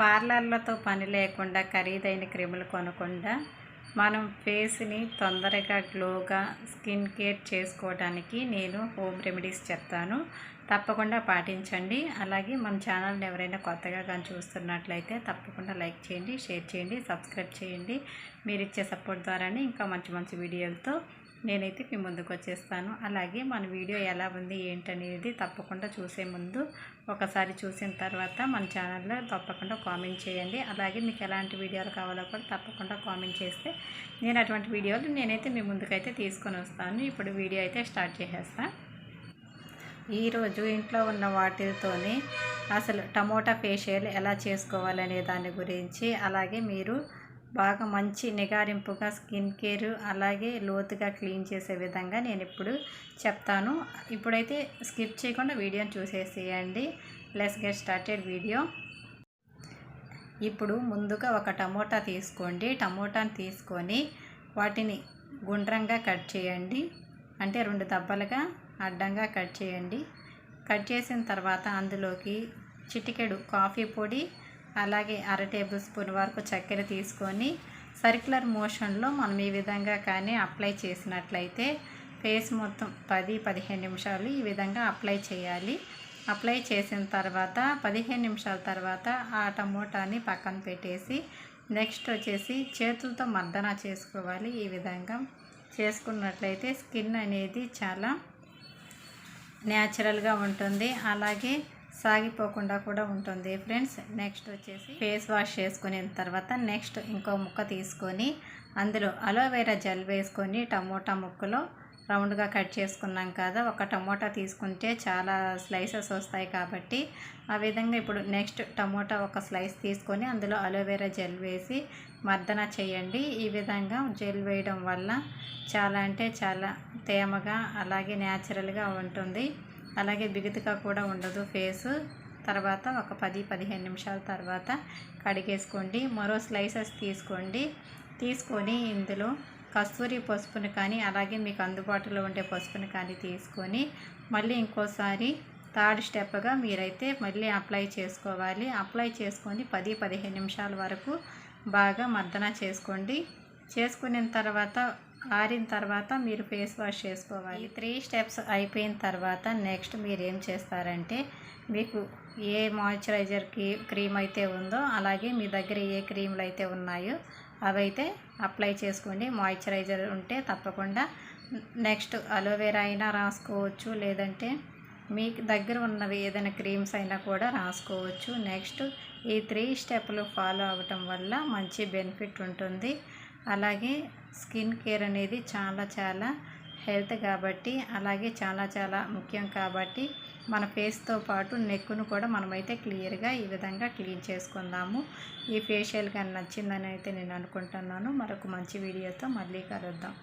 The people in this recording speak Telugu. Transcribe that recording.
పార్లర్లతో పని లేకుండా ఖరీదైన క్రీములు కొనకుండా మనం ఫేస్ని తొందరగా గ్లోగా స్కిన్ కేర్ చేసుకోవడానికి నేను హోమ్ రెమెడీస్ చెప్తాను. తప్పకుండా పాటించండి. అలాగే మన ఛానల్ని ఎవరైనా కొత్తగా కానీ చూస్తున్నట్లయితే తప్పకుండా లైక్ చేయండి షేర్ చేయండి సబ్స్క్రైబ్ చేయండి. మీరు ఇచ్చే సపోర్ట్ ద్వారానే ఇంకా మంచి మంచి వీడియోలతో నేనైతే మీ ముందుకు వచ్చేస్తాను. అలాగే మన వీడియో ఎలా ఉంది ఏంటనేది తప్పకుండా చూసే ముందు ఒకసారి చూసిన తర్వాత మన ఛానల్లో తప్పకుండా కామెంట్ చేయండి. అలాగే మీకు ఎలాంటి వీడియోలు కావాలో కూడా తప్పకుండా కామెంట్ చేస్తే నేను అటువంటి వీడియోలు నేనైతే మీ ముందుకైతే తీసుకొని వస్తాను. ఇప్పుడు వీడియో అయితే స్టార్ట్ చేసేస్తాను ఈరోజు ఇంట్లో ఉన్న వాటితోనే అసలు టమోటా ఫేషియల్ ఎలా చేసుకోవాలనే దాని గురించి అలాగే మీరు బాగా మంచి నిగారింపుగా స్కిన్ కేర్ అలాగే లోతుగా క్లీన్ చేసే విధంగా నేను ఇప్పుడు చెప్తాను. ఇప్పుడైతే స్కిప్ చేయకుండా వీడియోని చూసేసేయండి. Let's get started video. ఇప్పుడు ముందుగా ఒక టమోటా తీసుకోండి. టమోటాని తీసుకొని వాటిని గుండ్రంగా కట్ చేయండి. అంటే రెండు దెబ్బలుగా అడ్డంగా కట్ చేయండి. కట్ చేసిన తర్వాత అందులోకి చిటికెడు కాఫీ పొడి అలాగే అర టేబుల్ స్పూన్ వరకు చక్కెర తీసుకొని సర్క్యులర్ మోషన్లో మనం ఈ విధంగా కానీ అప్లై చేసినట్లయితే ఫేస్ మొత్తం పది పదిహేను నిమిషాలు ఈ విధంగా అప్లై చేయాలి. అప్లై చేసిన తర్వాత పదిహేను నిమిషాల తర్వాత ఆ టమోటాని పక్కన పెట్టేసి నెక్స్ట్ వచ్చేసి చేతులతో మర్దన చేసుకోవాలి ఈ విధంగా. చేసుకున్నట్లయితే స్కిన్ అనేది చాలా న్యాచురల్గా ఉంటుంది. అలాగే సాగిపోకుండా కూడా ఉంటుంది. ఫ్రెండ్స్ నెక్స్ట్ వచ్చేసి ఫేస్ వాష్ చేసుకునే తర్వాత నెక్స్ట్ ఇంకో ముక్క తీసుకొని అందులో అలోవెరా జెల్ వేసుకొని టమోటా ముక్కలో రౌండ్గా కట్ చేసుకున్నాం కదా ఒక టమోటా తీసుకుంటే చాలా స్లైసెస్ వస్తాయి కాబట్టి ఆ విధంగా ఇప్పుడు నెక్స్ట్ టమోటా ఒక స్లైస్ తీసుకొని అందులో అలోవెరా జెల్ వేసి మర్దన చేయండి. ఈ విధంగా జెల్ వేయడం వల్ల చాలా అంటే చాలా తేమగా అలాగే న్యాచురల్గా ఉంటుంది. అలాగే బిగతగా కూడా ఉండదు ఫేస్. తర్వాత ఒక పది పదిహేను నిమిషాల తర్వాత కడిగేసుకోండి. మరో స్లైసెస్ తీసుకోండి. తీసుకొని ఇందులో కస్తూరి పసుపును కానీ అలాగే మీకు అందుబాటులో ఉండే పసుపుని కానీ తీసుకొని మళ్ళీ ఇంకోసారి థర్డ్ స్టెప్గా మీరైతే మళ్ళీ అప్లై చేసుకోవాలి. అప్లై చేసుకొని పది పదిహేను నిమిషాల వరకు బాగా మర్దన చేసుకోండి. చేసుకున్న తర్వాత ఆరిన తర్వాత మీరు ఫేస్ వాష్ చేసుకోవాలి. త్రీ స్టెప్స్ అయిపోయిన తర్వాత నెక్స్ట్ మీరు ఏం చేస్తారంటే మీకు ఏ మాయిశ్చరైజర్కి క్రీమ్ అయితే ఉందో అలాగే మీ దగ్గర ఏ క్రీములు అయితే ఉన్నాయో అవైతే అప్లై చేసుకోండి. మాయిశ్చరైజర్ ఉంటే తప్పకుండా నెక్స్ట్ అలోవెరా అయినా రాసుకోవచ్చు. లేదంటే మీకు దగ్గర ఉన్నవి ఏదైనా క్రీమ్స్ అయినా కూడా రాసుకోవచ్చు. నెక్స్ట్ ఈ త్రీ స్టెప్లు ఫాలో అవ్వటం వల్ల మంచి బెనిఫిట్ ఉంటుంది. అలాగే స్కిన్ కేర్ అనేది చాలా చాలా హెల్త్ కాబట్టి అలాగే చాలా చాలా ముఖ్యం కాబట్టి మన ఫేస్తో పాటు నెక్కును కూడా మనమైతే క్లియర్గా ఈ విధంగా క్లీన్ చేసుకుందాము. ఈ ఫేషియల్ కానీ నచ్చిందని అయితే నేను అనుకుంటున్నాను. మరొక మంచి వీడియోతో మళ్ళీ కలుద్దాం.